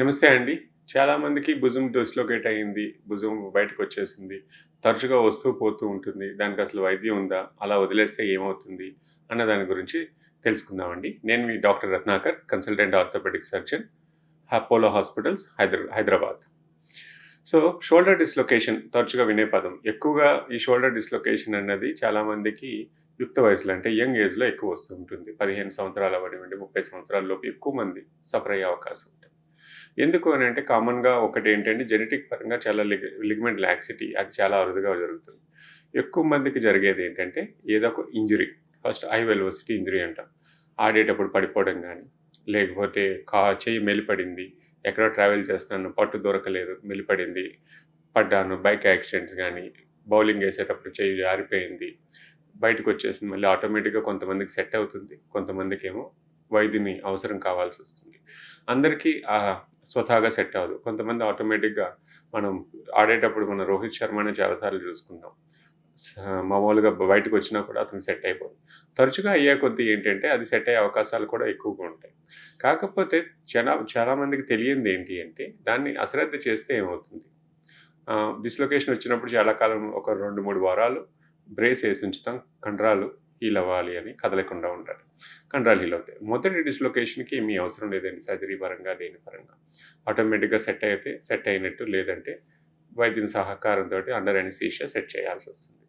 నమస్తే అండి. చాలామందికి భుజం డిస్లోకేట్ అయ్యింది భుజం బయటకు వచ్చేసింది తరచుగా వస్తూ పోతూ ఉంటుంది దానికి అసలు వైద్యం ఉందా అలా వదిలేస్తే ఏమవుతుంది అన్న దాని గురించి తెలుసుకుందామండి. నేను మీ doctor Ratnakar consultant orthopaedic surgeon Apollo hospitals హైదరా హైదరాబాద్. సో షోల్డర్ డిస్లొకేషన్ తరచుగా వినే పదం. ఎక్కువగా ఈ షోల్డర్ డిస్లొకేషన్ అన్నది చాలామందికి యుక్త వయసులో అంటే యంగ్ ఏజ్లో ఎక్కువ వస్తూ ఉంటుంది. పదిహేను సంవత్సరాలు అవ్వనివ్వండి ముప్పై సంవత్సరాలలోపు ఎక్కువ మంది సఫర్ అయ్యే అవకాశం ఉంటుంది. ఎందుకు అని అంటే కామన్గా ఒకటి ఏంటంటే జెనెటిక్ పరంగా చాలా లిగ్ లిగ్మెంట్ లాక్సిటీ అది చాలా అరుదుగా జరుగుతుంది. ఎక్కువ మందికి జరిగేది ఏంటంటే ఏదో ఒక injury first high velocity injury అంటాం. ఆడేటప్పుడు పడిపోవడం కానీ లేకపోతే కా చెయ్యి మెలిపడింది ఎక్కడో ట్రావెల్ చేస్తాను పట్టు దొరకలేదు మెలిపడింది పడ్డాను బైక్ యాక్సిడెంట్స్ కానీ బౌలింగ్ వేసేటప్పుడు చెయ్యి జారిపోయింది బయటకు వచ్చేసింది మళ్ళీ ఆటోమేటిక్గా కొంతమందికి సెట్ అవుతుంది కొంతమందికి ఏమో వైద్యుని అవసరం కావాల్సి వస్తుంది. అందరికీ ఆ స్వతహాగా సెట్ అవ్వదు. కొంతమంది ఆటోమేటిక్గా మనం ఆడేటప్పుడు మన రోహిత్ శర్మనే చాలాసార్లు చూసుకుంటాం. మామూలుగా బయటకు వచ్చినా కూడా అతను సెట్ అయిపోదు తరచుగా అయ్యే కొద్దీ ఏంటంటే అది సెట్ అయ్యే అవకాశాలు కూడా ఎక్కువగా ఉంటాయి. కాకపోతే చాలా చాలామందికి తెలియంది ఏంటి అంటే దాన్ని అశ్రద్ధ చేస్తే ఏమవుతుంది? డిస్లొకేషన్ వచ్చినప్పుడు చాలా కాలం ఒక రెండు మూడు వారాలు బ్రేస్ వేసి ఉంచుతాం కండరాలు హీల్ అవ్వాలి అని కదలకుండా ఉంటారు కండరాలు హీల్ అవుతాయి. మొదటి డిస్లొకేషన్కి ఏమీ అవసరం లేదండి సర్జరీ పరంగా దేని పరంగా. ఆటోమేటిక్గా సెట్ అయితే సెట్ అయినట్టు లేదంటే వైద్యుని సహకారంతో అండర్ అనిసీషియా సెట్ చేయాల్సి వస్తుంది.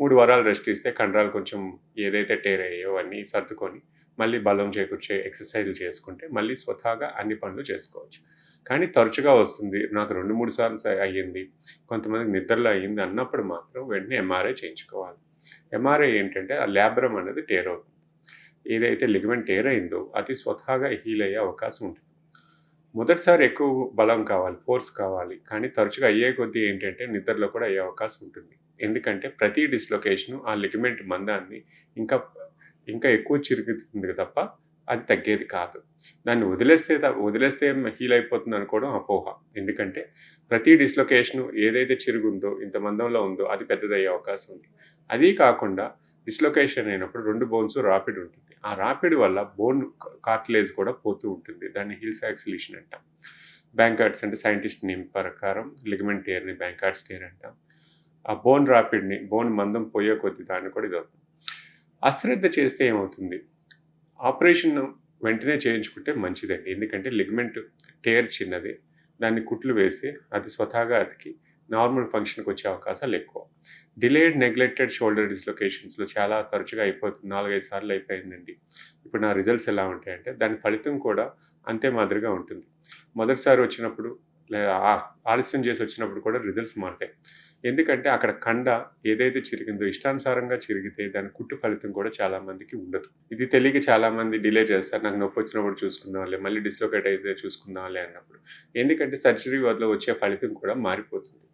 మూడు వారాలు రెస్ట్ ఇస్తే కండరాలు కొంచెం ఏదైతే టేర్ అయ్యాయో అన్నీ సర్దుకొని మళ్ళీ బలం చేకూర్చే ఎక్సర్సైజ్లు చేసుకుంటే మళ్ళీ స్వతహాగా అన్ని పనులు చేసుకోవచ్చు. కానీ తరచుగా వస్తుంది నాకు రెండు మూడు సార్లు అయ్యింది కొంతమందికి నిద్రలో అయ్యింది అన్నప్పుడు మాత్రం వెంటనే ఎంఆర్ఐ చేయించుకోవాలి. ఎంఆర్ఐ ఏంటంటే ఆ ల్యాబ్రమ్ అనేది టేర్ అవుతుంది. ఏదైతే లిగమెంట్ టేర్ అయిందో అది స్వతహాగా హీల్ అయ్యే అవకాశం ఉంటుంది. మొదటిసారి ఎక్కువ బలం కావాలి ఫోర్స్ కావాలి కానీ తరచుగా అయ్యే కొద్దీ ఏంటంటే నిద్రలో కూడా అయ్యే అవకాశం ఉంటుంది. ఎందుకంటే ప్రతి డిస్లొకేషను ఆ లిగమెంట్ మందాన్ని ఇంకా ఇంకా ఎక్కువ చిరుగుతుంది తప్ప అది తగ్గేది కాదు. దాన్ని వదిలేస్తే వదిలేస్తే హీల్ అయిపోతుంది అనుకోవడం అపోహ. ఎందుకంటే ప్రతి డిస్లొకేషను ఏదైతే చిరుగుందో ఇంత మందంలో ఉందో అది పెద్దదయ్యే అవకాశం ఉంది. అదీ కాకుండా డిస్లొకేషన్ అయినప్పుడు రెండు బోన్స్ రాపిడ్ ఉంటుంది. ఆ రాపిడ్ వల్ల బోన్ కార్టిలేజ్ కూడా పోతూ ఉంటుంది. దాన్ని హిల్స్ యాక్సిలేషన్ అంటాం. బ్యాంకార్డ్స్ అంటే సైంటిస్ట్ నేమ్ ప్రకారం లిగమెంట్ టేర్ని బ్యాంకార్డ్స్ టేర్ అంటాం ఆ బోన్ రాపిడ్ని బోన్ మందం పోయే కొద్ది దాన్ని కూడా ఇది అవుతుంది అశ్రద్ధ చేస్తే ఏమవుతుంది? ఆపరేషన్ వెంటనే చేయించుకుంటే మంచిదండి. ఎందుకంటే లిగమెంట్ టేర్ చిన్నది. దాన్ని కుట్లు వేస్తే అది స్వతహాగా అతికి నార్మల్ ఫంక్షన్కి వచ్చే అవకాశాలు ఎక్కువ. డిలేడ్ నెగ్లెక్టెడ్ షోల్డర్ డిస్లొకేషన్స్లో చాలా తరచుగా అయిపోతుంది. నాలుగైదు సార్లు అయిపోయిందండి. ఇప్పుడు నా రిజల్ట్స్ ఎలా ఉంటాయంటే దాని ఫలితం కూడా అంతే మాదిరిగా ఉంటుంది. మొదటిసారి వచ్చినప్పుడు లేదా ఆలస్యం చేసి వచ్చినప్పుడు కూడా రిజల్ట్స్ మారుతాయి. ఎందుకంటే అక్కడ కండ ఏదైతే చిరిగిందో ఇష్టానుసారంగా చిరిగితే దాని కుట్టు ఫలితం కూడా చాలా మందికి ఉండదు. ఇది తెలియక చాలా మంది డిలే చేస్తారు. నాకు నొప్పి వచ్చినప్పుడు చూసుకుందాంలే మళ్ళీ డిస్లొకేట్ అయితే చూసుకుందాంలే అన్నప్పుడు. ఎందుకంటే సర్జరీ వల్ల వచ్చే ఫలితం కూడా మారిపోతుంది.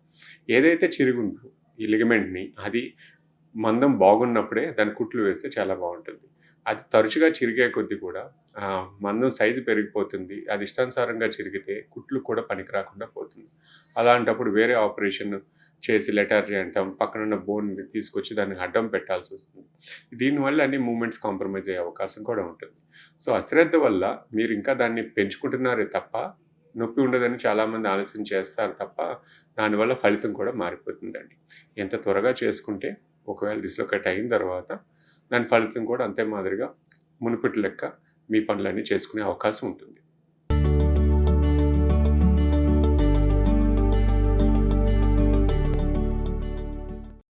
ఏదైతే చిరుగుందో ఈ లిగమెంట్ని అది మందం బాగున్నప్పుడే దాని కుట్లు వేస్తే చాలా బాగుంటుంది. అది తరచుగా చిరిగే కొద్దీ కూడా మందం సైజు పెరిగిపోతుంది అది ఇష్టానుసారంగా చిరిగితే కుట్లు కూడా పనికి రాకుండా పోతుంది. అలాంటప్పుడు వేరే ఆపరేషన్ చేసి లెటార్జీ అంటాం పక్కనున్న బోన్ తీసుకొచ్చి దాన్ని అడ్డం పెట్టాల్సి వస్తుంది. దీనివల్ల అన్ని మూమెంట్స్ కాంప్రమైజ్ అయ్యే అవకాశం కూడా ఉంటుంది. సో అశ్రద్ధ వల్ల మీరు ఇంకా దాన్ని పెంచుకుంటున్నారే తప్ప నొప్పి ఉండదని చాలామంది ఆలస్యం చేస్తారు తప్ప దానివల్ల ఫలితం కూడా మారిపోతుందండి. ఎంత త్వరగా చేసుకుంటే ఒకవేళ డిస్లొకేట్ అయిన తర్వాత దాని ఫలితం కూడా అంతే మాదిరిగా మునుపటి లెక్క మీ పనులన్నీ చేసుకునే అవకాశం ఉంటుంది.